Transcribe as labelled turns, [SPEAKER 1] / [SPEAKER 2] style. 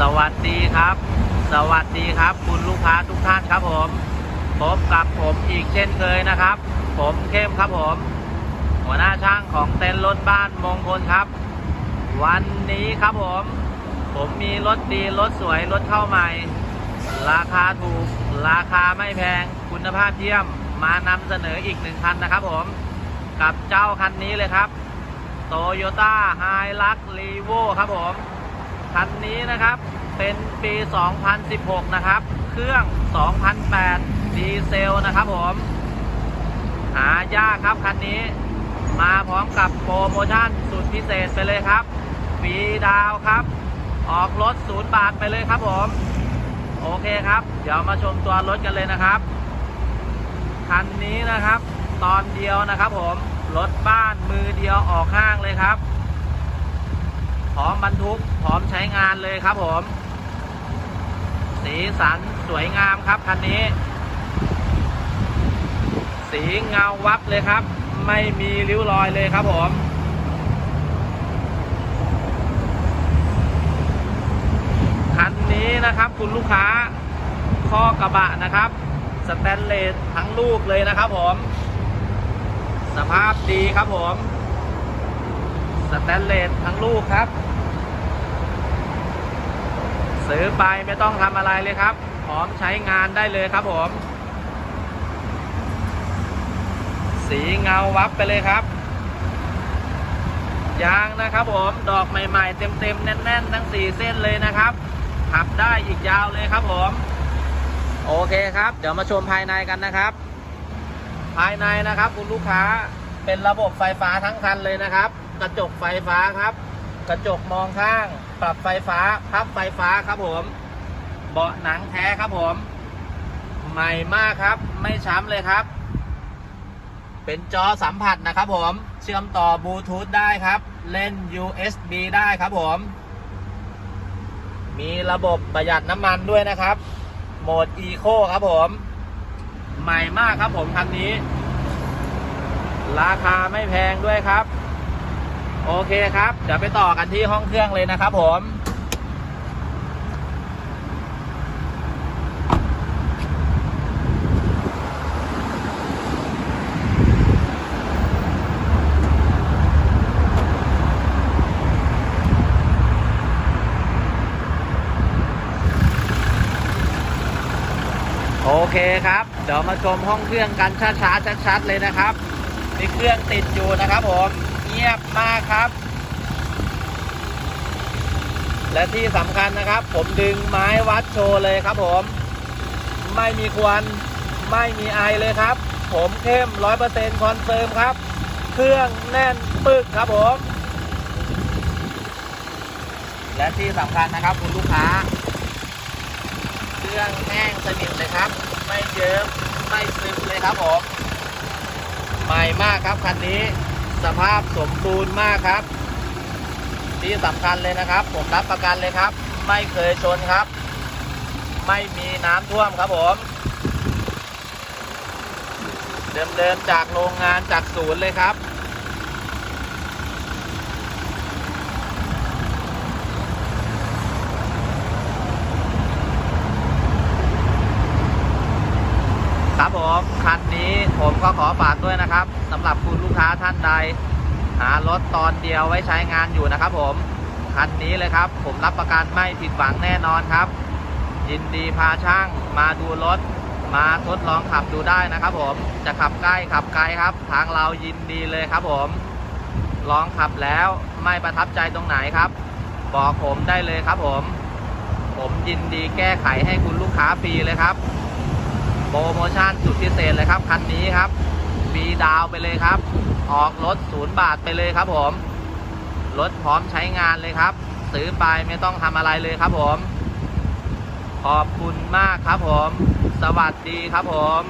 [SPEAKER 1] สวัสดีครับ สวัสดีครับ คุณลูกค้าทุกท่านครับผมพบกับผมอีกเช่นเคยนะครับ ผมเข้มครับผม หัวหน้าช่างของเต็นท์รถบ้านมงคลครับ วันนี้ครับผม ผมมีรถดีรถสวยรถเข้าใหม่ ราคาถูก ราคาไม่แพงคุณภาพเยี่ยมมานำเสนออีกหนึ่งคันนะครับผม กับเจ้าคันนี้เลยครับโตโยต้าไฮลักรีโวครับผม คันนี้นะครับ เป็นปี 2016 นะครับ เครื่อง 2008 ดีเซลนะครับผม หายากครับคันนี้ มาพร้อมกับโปรโมชั่นสุดพิเศษไปเลยครับฟรีดาวครับ ออกรถศูนย์บาทไปเลยครับผม โอเคครับ เดี๋ยวมาชมตัวรถกันเลยนะครับ คันนี้นะครับ ตอนเดียวนะครับผม รถบ้านมือเดียวออกห้างเลยครับ พร้อมบรรทุกพร้อมใช้งานเลยครับผม สีสันสวยงามครับคันนี้ สีเงาวับเลยครับ ไม่มีริ้วรอยเลยครับผมคันนี้นะครับคุณลูกค้าข้อกระบะนะครับ สแตนเลสทั้งลูกเลยนะครับผม สภาพดีครับผม สแตนเลสทั้งลูกครับ ซื้อไปไม่ต้องทำอะไรเลยครับ พร้อมใช้งานได้เลยครับผม สีเงาวับไปเลยครับ ยางนะครับผมดอกใหม่ๆ เต็มๆ แน่นๆ ทั้ง 4 เส้นเลยนะครับ ขับได้อีกยาวเลยครับผม โอเคครับ เดี๋ยวมาชมภายในกันนะครับ ภายในนะครับคุณลูกค้าเป็นระบบไฟฟ้าทั้งคันเลยนะครับ กระจกไฟฟ้าครับ กระจกมองข้าง ปรับไฟฟ้าพับไฟฟ้าครับผม เบาะหนังแท้ครับผม ใหม่มากครับ ไม่ช้ำเลยครับ เป็นจอสัมผัสนะครับผม เชื่อมต่อบลูทูธได้ครับ เล่น USB ได้ครับผม มีระบบประหยัดน้ำมันด้วยนะครับ โหมด Eco ครับผม ใหม่มากครับผมคันนี้ราคาไม่แพงด้วยครับ โอเคครับ เดี๋ยวไปต่อกันที่ห้องเครื่องเลยนะครับผมโอเคครับ เดี๋ยวมาชมห้องเครื่องกันช้าๆชัดๆเลยนะครับ มีเครื่องติดอยู่นะครับผม งียบมากครับ และที่สำคัญนะครับ ผมดึงไม้วัดโชว์เลยครับผม ไม่มีควันไม่มีไอเลยครับ ผมเข้มร้อยเปอร์เซ็นต์คอนเฟิร์มครับ เครื่องแน่นปึกครับผม และที่สำคัญนะครับคุณลูกค้า เครื่องแห้งสนิทเลยครับ ไม่เยิ้มไม่ซึมเลยครับผม ใหม่มากครับคันนี้ สภาพสมบูรณ์มากครับ ที่สำคัญเลยนะครับ ผมรับประกันเลยครับ ไม่เคยชนครับ ไม่มีน้ำท่วมครับผม เดิมๆจากโรงงานจากศูนย์เลยครับ ครับผมคันนี้ผมก็ขอฝากด้วยนะครับสำหรับคุณลูกค้าท่านใด หารถตอนเดียวไว้ใช้งานอยู่นะครับผม คันนี้เลยครับ ผมรับประกันไม่ผิดหวังแน่นอนครับ ยินดีพาช่างมาดูรถ มาทดลองขับดูได้นะครับผมจะขับใกล้ขับไกลครับ ทางเรายินดีเลยครับผมลองขับแล้วไม่ประทับใจตรงไหนครับ บอกผมได้เลยครับผม ผมยินดีแก้ไขให้คุณลูกค้าฟรีเลยครับ โปรโมชั่นสุดพิเศษเลยครับ คันนี้ครับมีดาวไปเลยครับ ออกรถศูนย์บาทไปเลยครับผม รถพร้อมใช้งานเลยครับ ซื้อไปไม่ต้องทำอะไรเลยครับผม ขอบคุณมากครับผม สวัสดีครับผม